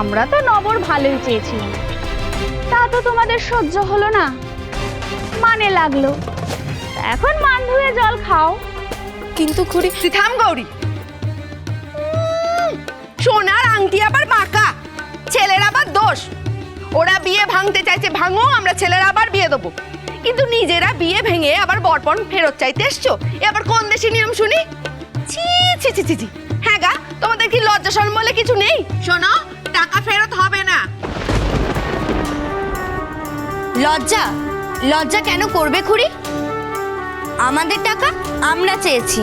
আমরা তো নবর ভালোই চেয়েছিলাম তা তো তোমাদের সহ্য হলো না। মানে লাগল। এখন মান ধুয়ে জল খাও। কিন্তু খুড়ি তুই থাম গৌরী। সোনার আংটি আবার বাঁকা। ছেলের আবার দোষ। ওরা বিয়ে ভাঙতে চাইছে, ভাঙো, আমরা ছেলেরা আবার বিয়ে দেবো। কিন্তু নিজেরা বিয়ে ভেঙে আবার বরপণ ফেরত চাইতে এসছো। এ আবার কোন দেশি নিয়ম শুনি? ছি ছি ছি ছি হ্যাঁ গা, তোমাদের কি লজ্জা শরম বলে কিছু নেই? শোনো টাকা ফেরত হবে না। লজ্জা? লজ্জা কেন করবে খুড়ি? আমাদের টাকা আমরা চেয়েছি।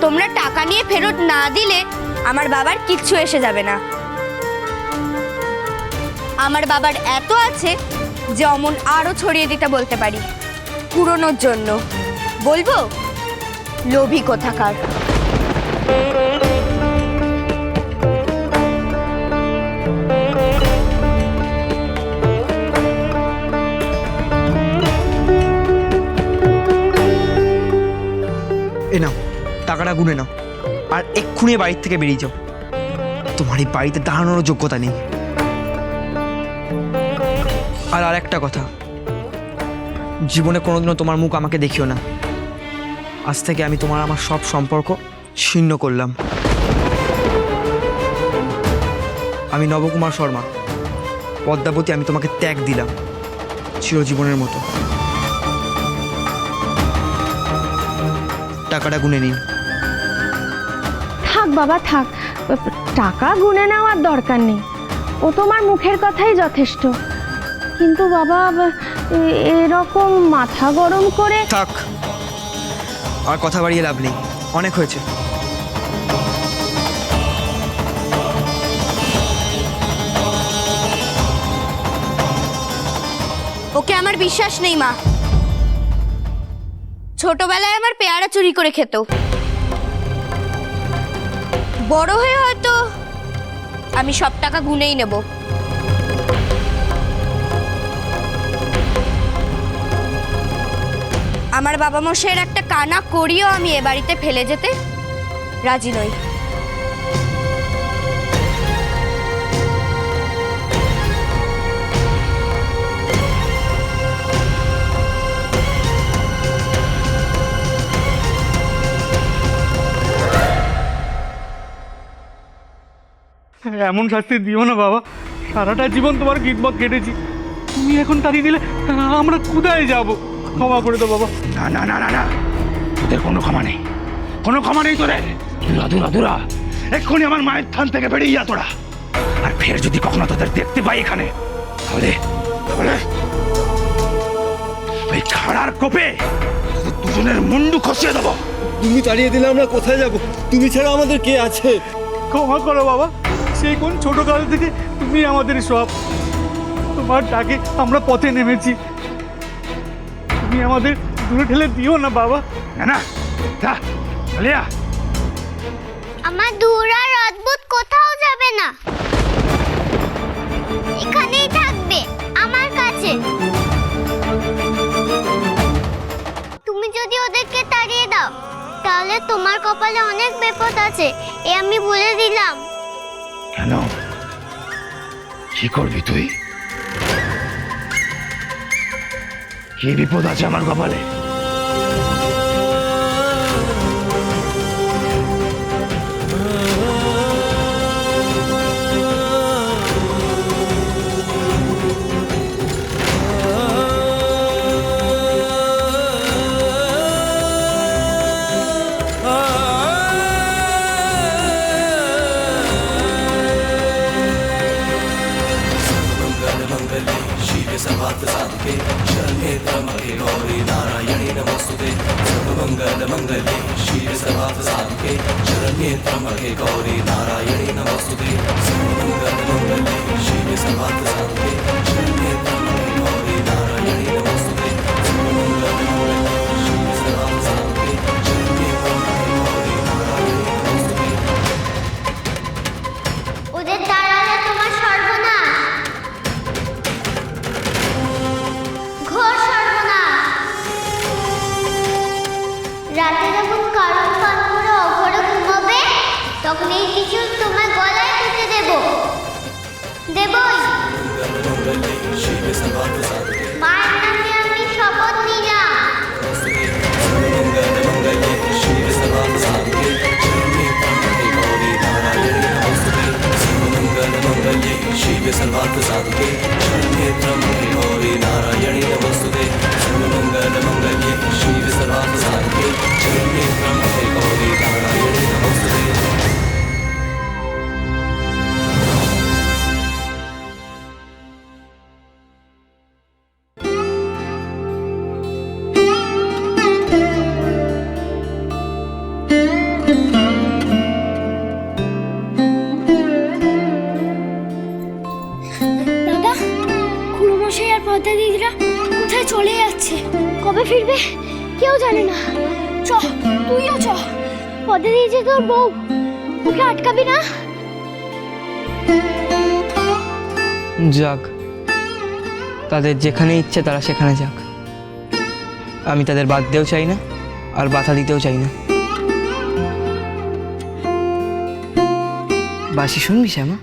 তোমরা টাকা নিয়ে ফেরত না দিলে আমার বাবার কিচ্ছু এসে যাবে না। আমার বাবার এত আছে যে অমন আরও ছড়িয়ে দিতে বলতে পারি। পুরনোর জন্য। বলব, লোভী কোথাকার। টাকাটা গুনে নাও। আর এক্ষুনি বাড়ির থেকে বেরিয়ে যাও। তোমার এই বাড়িতে দাঁড়ানোর যোগ্যতা নেই। আর আর একটা কথা। জীবনে কোনোদিনও তোমার মুখ আমাকে দেখিও না। আজ থেকে আমি তোমার আমার সব সম্পর্ক ছিন্ন করলাম। আমি নবকুমার শর্মা। পদ্মাবতী, আমি তোমাকে ত্যাগ দিলাম। চিরজীবনের মতো। টাকাটা গুনে নিন। থাক বাবা থাক। টাকা গুনে নেওয়ার দরকার নেই। ও তোমার মুখের কথাই যথেষ্ট। কিন্তু বাবা এরকম মাথা গরম করে থাক। আর কথা বাড়িয়ে লাভ নেই। অনেক হয়েছে। ওকে আমার বিশ্বাস নেই মা। ছোটবেলায় আমার পেয়ারা চুরি করে খেত। বড় হয়ে হয়তো আমি সব টাকা গুনেই নেব। আমার বাবা মশাইয়ের একটা কানা করিও আমি এ বাড়িতে ফেলে যেতে রাজি নই। এমন শাস্তি দিও না বাবা। সারাটা জীবন তোমার গিটমত কেটেছি। তুমি এখন তাড়িয়ে দিলে আমরা কোথায় যাব? ক্ষমা করে দাও বাবা। না না না না না। তোদের কোনো ক্ষমা নেই। কোনো ক্ষমা নেই তোদের। দুরা দুরা দুরা এক্ষুনি আমার মায়ের থান থেকে বেরিয়ে যা তোরা। আর ফের যদি কখনো তোদের দেখতে পাই এখানে তাহলে তাহলে ওই খাড়ার কোপে দুজনের মুন্ডু খসিয়ে দেবো। তুমি তাড়িয়ে দিলে আমরা কোথায় যাব? তুমি ছাড়া আমাদের কে আছে? ক্ষমা করো বাবা। সেই কোন ছোটকাল থেকে তুমি আমাদের সব তোমার ডাকে আমরা পথে নেমেছি। তুমি আমাদের দূরে ঠেলে দিও না, বাবা। না যা, চলে যা আমার দূর আর অদ্ভুত কোথাও যাবে না। এখানেই থাকবে, আমার কাছে। তুমি যদি ওদেরকে তাড়িয়ে দাও, তাহলে তোমার কপালে অনেক বিপদ আছে, এ আমি বলে দিলাম। কি করবি তুই? কি বিপদ আছে আমার কপালে? वासुदे सर्वमङ्गलमङ्गले शिवसभाससाधके शरण्ये त्र्यम्बके गौरी नारायणे नमस्तुते। सर्वमङ्गलमङ्गले शिवसभाससाधके शरण्ये வாழ்த்து சாதுவே. நேற்றம் খুড়োমশাই দিদিরা কোথায় চলে যাচ্ছে? কবে ফিরবে? কেউ জানে না। চ, তুইও চ। পদ্মা দিদি যে তোর বউ। ওকে আটকাবি না? যাক। তাদের যেখানে ইচ্ছে তারা সেখানে যাক। আমি তাদের বাদ দিতেও চাই না, আর বাধা দিতেও চাই না। বাসি শুনবি, শ্যামা?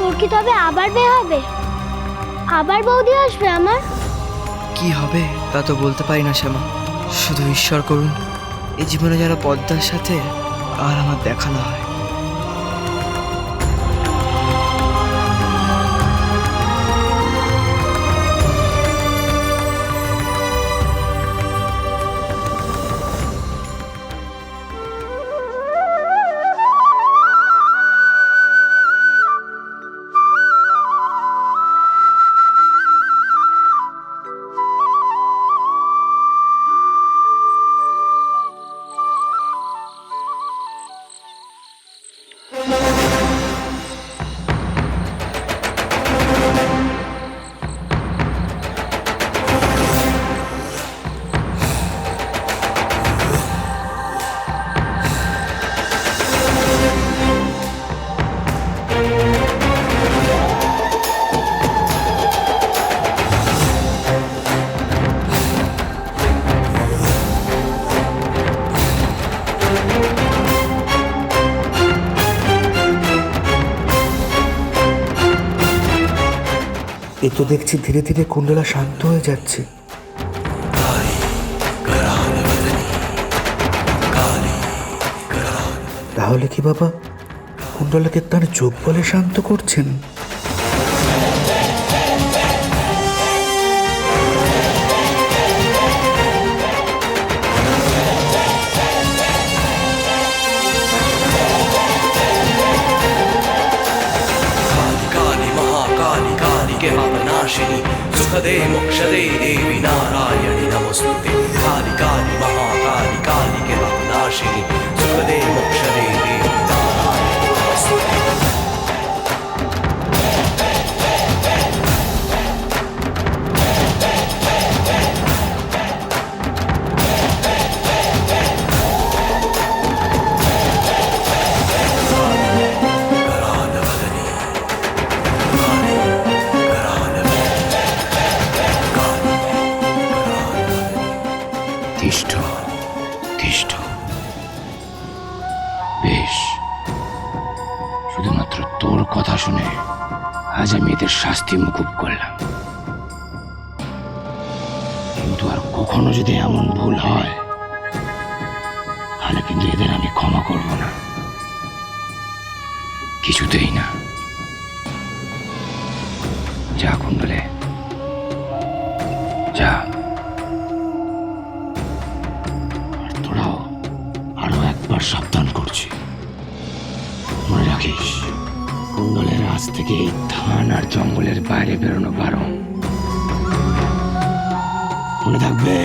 তোর কি তবে আবার বিয়ে হবে? আবার বৌদি আসবে আমার? কি হবে তা তো বলতে পারি না, শ্যামা। শুধু ঈশ্বর করুন। এই জীবনে যারা পদ্মার সাথে আর আমার দেখা না হয়। তো দেখছি ধীরে ধীরে কুণ্ডলা শান্ত হয়ে যাচ্ছে। তাহলে কি বাবা? কুণ্ডলাকে তার যোগ বলে শান্ত করছেন? సంస్థదే మోక్షదే దేవి నారాయణి నమస్తే কথা শুনে আজ আমি এদের শাস্তি মুকুব করলাম। কিন্তু আর কখনো যদি এমন ভুল হয়, তাহলে কিন্তু এদের আমি ক্ষমা করব না। কিছুতেই না। যা কুণ্ডলে যা। এই ধান আর জঙ্গলের বাইরে বেরোনো বারণ। মনে থাকবে?